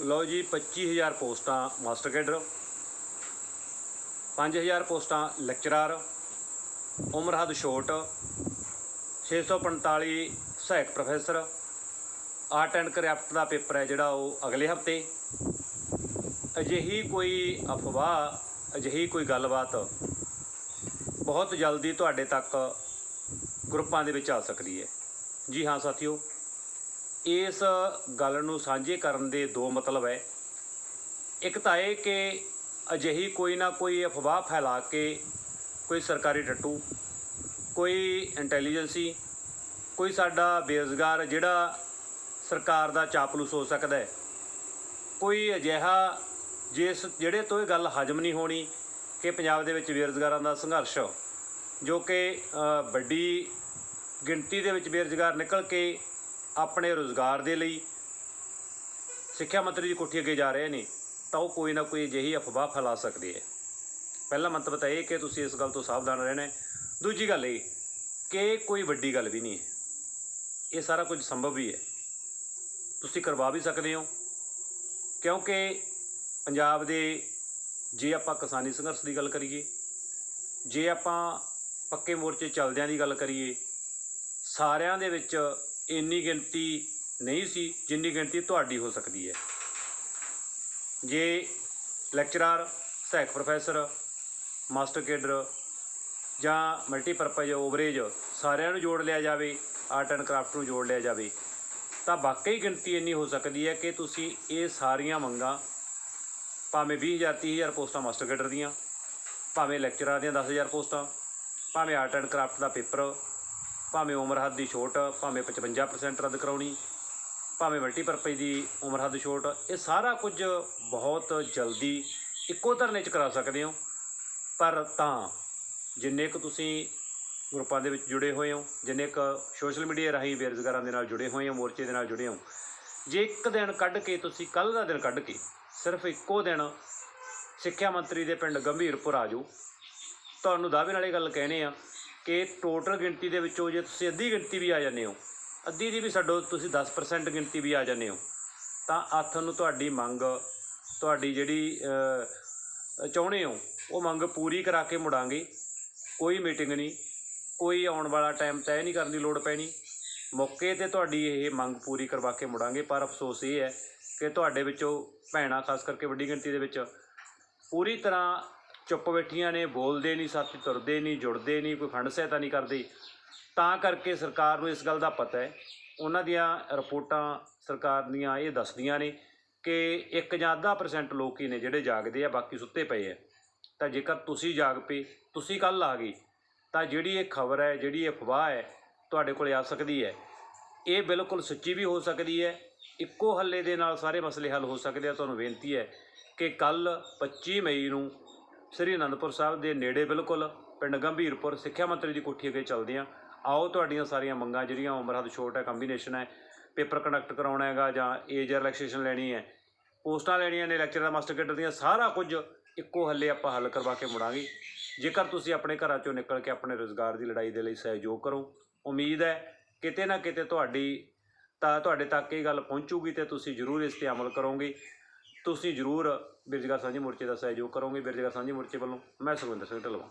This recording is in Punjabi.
ਲਓ ਜੀ 25000 ਪੋਸਟਾਂ ਮਾਸਟਰ ਕੈਡਰ 5000 ਪੋਸਟਾਂ ਲੈਕਚਰਰ, ਉਮਰ ਹੱਦ ਛੋਟ 645 ਸਹਾਇਕ ਪ੍ਰੋਫੈਸਰ, ਆਰਟ ਐਂਡ ਕਰਾਫਟ ਦਾ ਪੇਪਰ ਹੈ ਜਿਹੜਾ ਉਹ ਅਗਲੇ ਹਫ਼ਤੇ। ਅਜਿਹੀ ਕੋਈ ਅਫਵਾਹ, ਅਜਿਹੀ ਕੋਈ ਗੱਲਬਾਤ ਬਹੁਤ ਜਲਦੀ ਤੁਹਾਡੇ ਤੱਕ ਗਰੁੱਪਾਂ ਦੇ ਵਿੱਚ ਆ ਸਕਦੀ ਹੈ। ਜੀ ਹਾਂ, ਸਾਥੀਓ। ਇਸ ਗੱਲ ਨੂੰ ਸਾਂਝੇ ਕਰਨ ਦੇ ਦੋ ਮਤਲਬ ਹੈ। ਇੱਕ ਤਾਂ ਇਹ ਕਿ ਅਜਿਹੀ ਕੋਈ ਨਾ ਕੋਈ ਅਫਵਾਹ ਫੈਲਾ ਕੇ ਕੋਈ ਸਰਕਾਰੀ ਟੱਟੂ, ਕੋਈ ਇੰਟੈਲੀਜੈਂਸੀ, ਕੋਈ ਸਾਡਾ ਬੇਰੁਜ਼ਗਾਰ ਜਿਹੜਾ ਸਰਕਾਰ ਦਾ ਚਾਪਲੂਸ ਹੋ ਸਕਦਾ ਹੈ। ਕੋਈ ਅਜਿਹਾ ਜਿਸ ਜਿਹੜੇ ਤੋਂ ਇਹ ਗੱਲ ਹਜਮ ਨਹੀਂ ਹੋਣੀ ਕਿ ਪੰਜਾਬ ਦੇ ਵਿੱਚ ਬੇਰੁਜ਼ਗਾਰਾਂ ਦਾ ਸੰਘਰਸ਼ ਜੋ ਕਿ ਵੱਡੀ ਗਿਣਤੀ ਦੇ ਵਿੱਚ ਬੇਰੁਜ਼ਗਾਰ ਨਿਕਲ ਕੇ ਆਪਣੇ ਰੋਜ਼ਗਾਰ ਦੇ ਲਈ ਸਿੱਖਿਆ ਮੰਤਰੀ ਦੀ ਕੋਠੀ ਅੱਗੇ ਜਾ ਰਹੇ ਨੇ, ਤਾਂ ਉਹ ਕੋਈ ਨਾ ਕੋਈ ਅਜਿਹੀ ਅਫਵਾਹ ਫੈਲਾ ਸਕਦੇ ਹੈ। ਪਹਿਲਾ ਮੰਤਵ ਤਾਂ ਇਹ ਕਿ ਤੁਸੀਂ ਇਸ ਗੱਲ ਤੋਂ ਸਾਵਧਾਨ ਰਹਿਣਾ ਹੈ। ਦੂਜੀ ਗੱਲ ਇਹ ਕਿ ਕੋਈ ਵੱਡੀ ਗੱਲ ਵੀ ਨਹੀਂ ਹੈ। ਇਹ ਸਾਰਾ ਕੁਝ ਸੰਭਵ ਵੀ ਹੈ। ਤੁਸੀਂ ਕਰਵਾ ਵੀ ਸਕਦੇ ਹੋ। ਕਿਉਂਕਿ ਪੰਜਾਬ ਦੇ ਜੇ ਆਪਾਂ ਕਿਸਾਨੀ ਸੰਘਰਸ਼ ਦੀ ਗੱਲ ਕਰੀਏ, ਜੇ ਆਪਾਂ ਪੱਕੇ ਮੋਰਚੇ ਚੱਲਦਿਆਂ ਦੀ ਗੱਲ ਕਰੀਏ, ਸਾਰਿਆਂ ਦੇ ਵਿੱਚ ਇੰਨੀ ਗਿਣਤੀ ਨਹੀਂ ਸੀ ਜਿੰਨੀ ਗਿਣਤੀ ਤੁਹਾਡੀ ਹੋ ਸਕਦੀ ਹੈ। ਜੇ ਲੈਕਚਰਾਰ, ਸਹਾਇਕ ਪ੍ਰੋਫੈਸਰ, ਮਾਸਟਰ ਕੇਡਰ ਜਾਂ ਮਲਟੀਪਰਪਜ਼, ਓਵਰੇਜ ਸਾਰਿਆਂ ਨੂੰ ਜੋੜ ਲਿਆ ਜਾਵੇ, ਆਰਟ ਐਂਡ ਕਰਾਫਟ ਨੂੰ ਜੋੜ ਲਿਆ ਜਾਵੇ, ਤਾਂ ਵਾਕਈ ਗਿਣਤੀ ਇੰਨੀ ਹੋ ਸਕਦੀ ਹੈ ਕਿ ਤੁਸੀਂ ਇਹ ਸਾਰੀਆਂ ਮੰਗਾਂ ਭਾਵੇਂ 20000 30000 ਪੋਸਟਾਂ ਮਾਸਟਰ ਕੇਡਰ ਦੀਆਂ, ਭਾਵੇਂ ਲੈਕਚਰਾਰ ਦੀਆਂ 10000 ਪੋਸਟਾਂ, ਭਾਵੇਂ ਆਰਟ ਐਂਡ ਕਰਾਫਟ ਦਾ ਪੇਪਰ ਭਾਵੇਂ ਉਮਰ ਹੱਦ ਦੀ ਛੋਟ, ਭਾਵੇਂ 55% ਰੱਦ ਕਰਾਉਣੀ, ਭਾਵੇਂ ਮਲਟੀਪਰਪਜ਼ ਦੀ ਉਮਰ ਹੱਦ ਛੋਟ, ਇਹ ਸਾਰਾ ਕੁਝ ਬਹੁਤ ਜਲਦੀ ਇੱਕੋ ਧਰਨੇ 'ਚ ਕਰਾ ਸਕਦੇ ਹੋ। ਪਰ ਤਾਂ ਜਿੰਨੇ ਕੁ ਤੁਸੀਂ ਗਰੁੱਪਾਂ ਦੇ ਵਿੱਚ ਜੁੜੇ ਹੋਏ ਹੋ, ਜਿੰਨੇ ਕੁ ਸੋਸ਼ਲ ਮੀਡੀਆ ਰਾਹੀਂ ਬੇਰੁਜ਼ਗਾਰਾਂ ਦੇ ਨਾਲ ਜੁੜੇ ਹੋਏ ਹੋ, ਮੋਰਚੇ ਦੇ ਨਾਲ ਜੁੜੇ ਹੋ, ਜੇ ਇੱਕ ਦਿਨ ਕੱਢ ਕੇ ਤੁਸੀਂ ਕੱਲ ਦਾ ਦਿਨ ਕੱਢ ਕੇ ਸਿਰਫ ਇੱਕੋ ਦਿਨ ਸਿੱਖਿਆ ਮੰਤਰੀ ਦੇ ਪਿੰਡ ਗੰਭੀਰਪੁਰ ਆ ਜਾਓ, ਤੁਹਾਨੂੰ ਦਾਅਵੇ ਨਾਲ ਇਹ ਗੱਲ ਕਹਿੰਦੇ ਆ ਕਿ ਟੋਟਲ ਗਿਣਤੀ ਦੇ ਵਿੱਚੋਂ ਜੇ ਤੁਸੀਂ ਅੱਧੀ ਗਿਣਤੀ ਵੀ ਆ ਜਾਂਦੇ ਹੋ, ਅੱਧੀ ਦੀ ਵੀ ਛੱਡੋ, ਤੁਸੀਂ 10% ਗਿਣਤੀ ਵੀ ਆ ਜਾਂਦੇ ਹੋ, ਤਾਂ ਹੱਥ ਨੂੰ ਤੁਹਾਡੀ ਮੰਗ, ਤੁਹਾਡੀ ਜਿਹੜੀ ਚਾਹੁੰਦੇ ਹੋ, ਉਹ ਮੰਗ ਪੂਰੀ ਕਰਾ ਕੇ ਮੁੜਾਂਗੇ। ਕੋਈ ਮੀਟਿੰਗ ਨਹੀਂ, ਕੋਈ ਆਉਣ ਵਾਲਾ ਟਾਈਮ ਤੈਅ ਨਹੀਂ ਕਰਨ ਦੀ ਲੋੜ ਪੈਣੀ। ਮੌਕੇ ਤੇ ਤੁਹਾਡੀ ਇਹ ਮੰਗ ਪੂਰੀ ਕਰਵਾ ਕੇ ਮੁੜਾਂਗੇ, ਪਰ ਅਫਸੋਸ ਇਹ ਹੈ ਕਿ ਤੁਹਾਡੇ ਵਿੱਚੋਂ ਭੈਣਾਂ, ਖਾਸ ਕਰਕੇ ਵੱਡੀ ਗਿਣਤੀ ਦੇ ਵਿੱਚ, ਪੂਰੀ ਤਰ੍ਹਾਂ ਚੁੱਪ ਬੈਠੀਆਂ ਨੇ, ਬੋਲਦੇ ਨਹੀਂ ਸਾਥੀ ਤੁਰਦੇ ਨਹੀਂ, ਜੁੜਦੇ ਨਹੀਂ, ਕੋਈ ਫੰਡ ਸਹਾਇਤਾ ਨਹੀਂ ਕਰਦੇ। ਤਾਂ ਕਰਕੇ ਸਰਕਾਰ ਨੂੰ ਇਸ ਗੱਲ ਦਾ ਪਤਾ ਹੈ। ਉਹਨਾਂ ਦੀਆਂ ਰਿਪੋਰਟਾਂ ਸਰਕਾਰ ਦੀਆਂ ਇਹ ਦੱਸਦੀਆਂ ਨੇ ਕਿ ਇੱਕ ਜਾਂ ਅੱਧਾ ਪਰਸੈਂਟ ਲੋਕ ਹੀ ਨੇ ਜਿਹੜੇ ਜਾਗਦੇ ਆ, ਬਾਕੀ ਸੁੱਤੇ ਪਏ ਆ। ਤਾਂ ਜੇਕਰ ਤੁਸੀਂ ਜਾਗ ਪਏ, ਤੁਸੀਂ ਕੱਲ ਆ ਗਏ, ਤਾਂ ਜਿਹੜੀ ਇਹ ਖਬਰ ਹੈ, ਜਿਹੜੀ ਇਹ ਅਫਵਾਹ ਹੈ, ਤੁਹਾਡੇ ਕੋਲੇ ਆ ਸਕਦੀ ਹੈ। ਇਹ ਬਿਲਕੁਲ ਸੱਚੀ ਵੀ ਹੋ ਸਕਦੀ ਹੈ। ਇੱਕੋ ਹੱਲੇ ਦੇ ਨਾਲ ਸਾਰੇ ਮਸਲੇ ਹੱਲ ਹੋ ਸਕਦੇ ਆ। ਤੁਹਾਨੂੰ ਬੇਨਤੀ ਹੈ ਕਿ ਕੱਲ 25 ਮਈ ਨੂੰ ਸ੍ਰੀ ਅਨੰਦਪੁਰ ਸਾਹਿਬ ਦੇ ਨੇੜੇ ਬਿਲਕੁਲ ਪਿੰਡ ਗੰਭੀਰਪੁਰ ਸਿੱਖਿਆ ਮੰਤਰੀ ਦੀ ਕੋਠੀ ਅੱਗੇ ਚੱਲਦੇ ਆ ਆਓ ਤੁਹਾਡੀਆਂ ਸਾਰੀਆਂ ਮੰਗਾਂ ਜਿਹੜੀਆਂ ਉਮਰ ਹੱਦ ਛੋਟ ਹੈ ਕੰਬੀਨੇਸ਼ਨ ਹੈ ਪੇਪਰ ਕੰਡਕਟ ਕਰਾਉਣਾ ਹੈਗਾ ਜਾਂ ਏਜ ਰਿਲੈਕਸੇਸ਼ਨ ਲੈਣੀ ਹੈ, ਪੋਸਟਾਂ ਲੈਣੀਆਂ ਨੇ ਲੈਕਚਰਰ ਮਾਸਟਰ ਕੇਡਰ ਦੀਆਂ, ਸਾਰਾ ਕੁਝ ਇੱਕੋ ਹੱਲੇ ਆਪਾਂ ਹੱਲ ਕਰਵਾ ਕੇ ਮੁੜਾਂਗੇ। ਜੇਕਰ ਤੁਸੀਂ ਆਪਣੇ ਘਰਾਂ ਚੋਂ ਨਿਕਲ ਕੇ ਆਪਣੇ ਰੋਜ਼ਗਾਰ ਦੀ ਲੜਾਈ ਦੇ ਲਈ ਸਹਿਯੋਗ ਕਰੋ, ਉਮੀਦ ਹੈ ਕਿਤੇ ਨਾ ਕਿਤੇ ਤੁਹਾਡੀ ਤਾਂ ਤੁਹਾਡੇ ਤੱਕ ਇਹ ਗੱਲ ਪਹੁੰਚੂਗੀ ਤੇ ਤੁਸੀਂ ਜ਼ਰੂਰ ਇਸ ਤੇ ਅਮਲ ਕਰੋਗੇ। ਤੁਸੀਂ ਜ਼ਰੂਰ ਬਿਰਜਗਾਰ ਸਾਂਝੀ ਮੋਰਚੇ ਦਾ ਸਹਿਯੋਗ ਕਰੋਗੇ ਬਿਰਜਗਾਰ ਸਾਂਝੀ ਮੋਰਚੇ ਵੱਲੋਂ। ਮੈਂ ਸੁਖਵਿੰਦਰ ਸਿੰਘ ਢਲਵਾ